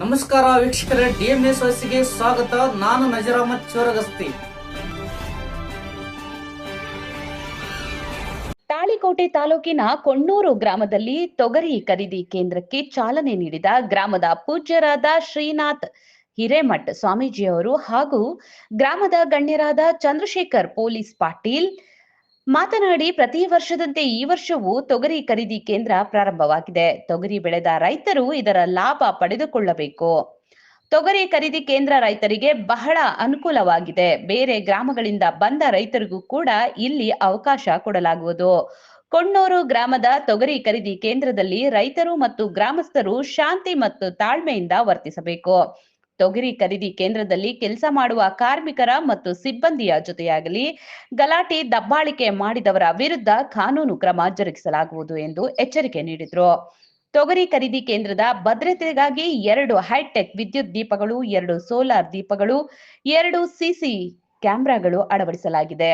ನಮಸ್ಕಾರ ವೀಕ್ಷಕರೇ, ಡಿಎಂಎಸ್ ವಯಸ್ಸಿಗೆ ಸ್ವಾಗತ. ನಾನು ನಜರಾಮತ್ ಚೋರಗಸ್ತಿ. ತಾಳಿಕೋಟೆ ತಾಲೂಕಿನ ಕೊಣ್ಣೂರು ಗ್ರಾಮದಲ್ಲಿ ತೊಗರಿ ಖರೀದಿ ಕೇಂದ್ರಕ್ಕೆ ಚಾಲನೆ ನೀಡಿದ ಗ್ರಾಮದ ಪೂಜ್ಯರಾದ ಶ್ರೀನಾಥ್ ಹಿರೇಮಠ್ ಸ್ವಾಮೀಜಿಯವರು ಹಾಗೂ ಗ್ರಾಮದ ಗಣ್ಯರಾದ ಚಂದ್ರಶೇಖರ್ ಪೊಲೀಸ್ ಪಾಟೀಲ್ ಮಾತನಾಡಿ ಪ್ರತಿ ವರ್ಷದಂತೆ ಈ ವರ್ಷವೂ ತೊಗರಿ ಖರೀದಿ ಕೇಂದ್ರ ಪ್ರಾರಂಭವಾಗಿದೆ. ತೊಗರಿ ಬೆಳೆದ ರೈತರು ಇದರ ಲಾಭ ಪಡೆದುಕೊಳ್ಳಬೇಕು. ತೊಗರಿ ಖರೀದಿ ಕೇಂದ್ರ ರೈತರಿಗೆ ಬಹಳ ಅನುಕೂಲವಾಗಿದೆ. ಬೇರೆ ಗ್ರಾಮಗಳಿಂದ ಬಂದ ರೈತರಿಗೂ ಕೂಡ ಇಲ್ಲಿ ಅವಕಾಶ ಕೊಡಲಾಗುವುದು. ಕೊಣ್ಣೂರು ಗ್ರಾಮದ ತೊಗರಿ ಖರೀದಿ ಕೇಂದ್ರದಲ್ಲಿ ರೈತರು ಮತ್ತು ಗ್ರಾಮಸ್ಥರು ಶಾಂತಿ ಮತ್ತು ತಾಳ್ಮೆಯಿಂದ ವರ್ತಿಸಬೇಕು. ತೊಗರಿ ಖರೀದಿ ಕೇಂದ್ರದಲ್ಲಿ ಕೆಲಸ ಮಾಡುವ ಕಾರ್ಮಿಕರ ಮತ್ತು ಸಿಬ್ಬಂದಿಯ ಜೊತೆಯಾಗಲಿ ಗಲಾಟೆ, ದಬ್ಬಾಳಿಕೆ ಮಾಡಿದವರ ವಿರುದ್ಧ ಕಾನೂನು ಕ್ರಮ ಜರುಗಿಸಲಾಗುವುದು ಎಂದು ಎಚ್ಚರಿಕೆ ನೀಡಿದ್ರು. ತೊಗರಿ ಖರೀದಿ ಕೇಂದ್ರದ ಭದ್ರತೆಗಾಗಿ ಎರಡು ಹೈಟೆಕ್ ವಿದ್ಯುತ್ ದೀಪಗಳು, ಎರಡು ಸೋಲಾರ್ ದೀಪಗಳು, ಎರಡು ಸಿಸಿ ಕ್ಯಾಮೆರಾಗಳು ಅಳವಡಿಸಲಾಗಿದೆ.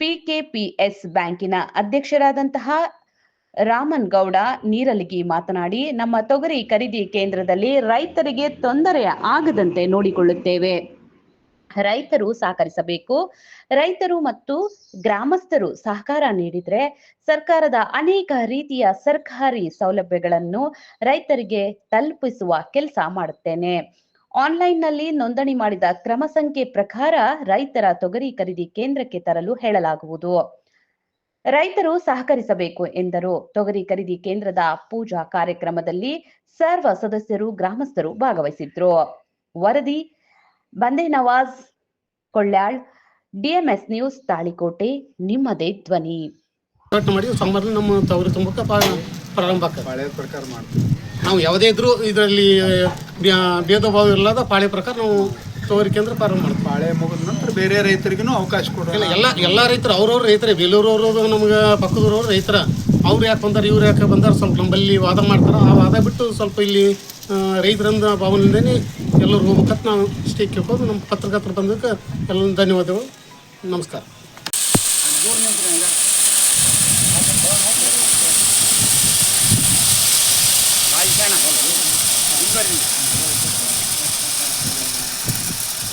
ಪಿಕೆಪಿಎಸ್ ಬ್ಯಾಂಕಿನ ಅಧ್ಯಕ್ಷರಾದಂತಹ ರಾಮನ್ ಗೌಡ ನೀರಲಿಗಿ ಮಾತನಾಡಿ, ನಮ್ಮ ತೊಗರಿ ಖರೀದಿ ಕೇಂದ್ರದಲ್ಲಿ ರೈತರಿಗೆ ತೊಂದರೆ ಆಗದಂತೆ ನೋಡಿಕೊಳ್ಳುತ್ತೇವೆ. ರೈತರು ಸಹಕರಿಸಬೇಕು. ರೈತರು ಮತ್ತು ಗ್ರಾಮಸ್ಥರು ಸಹಕಾರ ನೀಡಿದ್ರೆ ಸರ್ಕಾರದ ಅನೇಕ ರೀತಿಯ ಸರ್ಕಾರಿ ಸೌಲಭ್ಯಗಳನ್ನು ರೈತರಿಗೆ ತಲುಪಿಸುವ ಕೆಲಸ ಮಾಡುತ್ತೇನೆ. ಆನ್ಲೈನ್ನಲ್ಲಿ ನೋಂದಣಿ ಮಾಡಿದ ಕ್ರಮ ಸಂಖ್ಯೆ ಪ್ರಕಾರ ರೈತರ ತೊಗರಿ ಖರೀದಿ ಕೇಂದ್ರಕ್ಕೆ ತರಲು ಹೇಳಲಾಗುವುದು. ರೈತರು ಸಹಕರಿಸಬೇಕು ಎಂದರು. ತೊಗರಿ ಖರೀದಿ ಕೇಂದ್ರದ ಪೂಜಾ ಕಾರ್ಯಕ್ರಮದಲ್ಲಿ ಸರ್ವ ಸದಸ್ಯರು ಗ್ರಾಮಸ್ಥರು ಭಾಗವಹಿಸಿದ್ರು. ವರದಿ ಬಂದೆ ನವಾಜ್ ಕೊಳ್ಳಾಳ್ ಡಿಎಂಎಸ್ ನ್ಯೂಸ್ ತಾಳಿಕೋಟೆ ನಿಮ್ಮದೇ ಧ್ವನಿ. ಮಾಡಿ ಸಂಬಂಧ ನಮ್ಮ ತವರು ತುಂಬಕ್ಕೆ ಪ್ರಾರಂಭ ನಾವು ಯಾವುದೇ ಇದ್ರೂ ಇದರಲ್ಲಿ ಭೇದ ಭಾವ ಇಲ್ಲದ ಪಾಳೆ ಪ್ರಕಾರ ನಾವು ತೊಗರಿ ಕೇಂದ್ರ ಪ್ರಾರಂಭ ಮಾಡ್ತಾರೆ ಬಾಳೆ ಮುಗಿದ ನಂತರ ಬೇರೆ ರೈತರಿಗೂ ಅವಕಾಶ ಇಲ್ಲ, ಎಲ್ಲ ಎಲ್ಲ ರೈತರು ಅವ್ರವ್ರ ರೈತರೇ ಬೇಲೂರವ್ರು ನಮ್ಗೆ ಪಕ್ಕದವ್ರವ್ರು ರೈತರ ಅವ್ರು ಯಾಕೆ ಬಂದಾರ ಇವ್ರು ಯಾಕೆ ಬಂದಾರ ಸ್ವಲ್ಪ ನಮ್ಮಲ್ಲಿ ವಾದ ಮಾಡ್ತಾರೆ. ಆ ವಾದ ಬಿಟ್ಟು ಸ್ವಲ್ಪ ಇಲ್ಲಿ ರೈತರಿಂದ ಭಾವನೆಯಿಂದನೇ ಎಲ್ಲರೂ ಹೋಗ್ಬೇಕಂತ ನಾವು ಇಷ್ಟೇ ಕೇಳ್ಕೊಂಡು ನಮ್ಮ ಪತ್ರಕರ್ತರು ಬಂದಕ್ಕೆ ಎಲ್ಲ ಧನ್ಯವಾದಗಳು. ನಮಸ್ಕಾರ.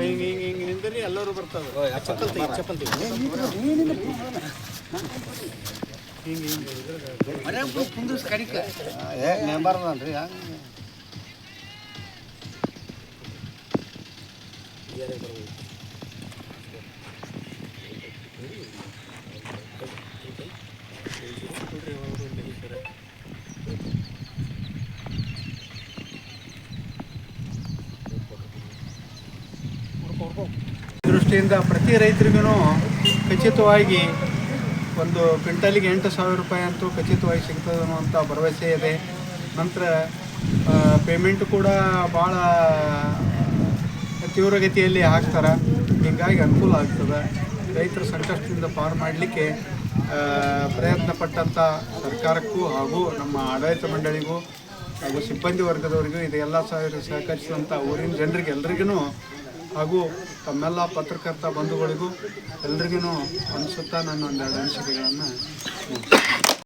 ಹಿಂಗೆ ಹಿಂಗೆ ಹಿಂಗೆ ನಿಂದ್ರಿ ಎಲ್ಲರೂ ಬರ್ತಾರೆ ಚಪ್ಪಲ್ ತೆಗಿ ಚಪ್ಪಲ್ ತೆಗಿ. ಮೆಂಬರ್ದನ್ರಿ ದೃಷ್ಟಿಯಿಂದ ಪ್ರತಿ ರೈತರಿಗೂ ಖಚಿತವಾಗಿ ಒಂದು ಕ್ವಿಂಟಲಿಗೆ ಎಂಟು ಸಾವಿರ ರೂಪಾಯಿ ಅಂತೂ ಖಚಿತವಾಗಿ ಸಿಗ್ತದೆ ಅನ್ನುವಂಥ ಭರವಸೆ ಇದೆ. ನಂತರ ಪೇಮೆಂಟ್ ಕೂಡ ಭಾಳ ತೀವ್ರಗತಿಯಲ್ಲಿ ಹಾಕ್ತಾರೆ. ಹೀಗಾಗಿ ಅನುಕೂಲ ಆಗ್ತದೆ. ರೈತರ ಸಂಕಷ್ಟದಿಂದ ಪಾರು ಮಾಡಲಿಕ್ಕೆ ಪ್ರಯತ್ನ ಪಟ್ಟಂಥ ಸರ್ಕಾರಕ್ಕೂ ಹಾಗೂ ನಮ್ಮ ಆಡಳಿತ ಮಂಡಳಿಗೂ ಹಾಗೂ ಸಿಬ್ಬಂದಿ ವರ್ಗದವರಿಗೂ ಇದೆಲ್ಲ ಸಹ ಸಹಕರಿಸಿದಂಥ ಊರಿನ ಜನರಿಗೆ ಎಲ್ರಿಗೂ ಹಾಗೂ ತಮ್ಮೆಲ್ಲ ಪತ್ರಕರ್ತ ಬಂಧುಗಳಿಗೂ ಎಲ್ರಿಗೂ ಅನಿಸುತ್ತಾ ನನ್ನ ಒಂದೆರಡು ಅನಿಸಿಕೆಗಳನ್ನು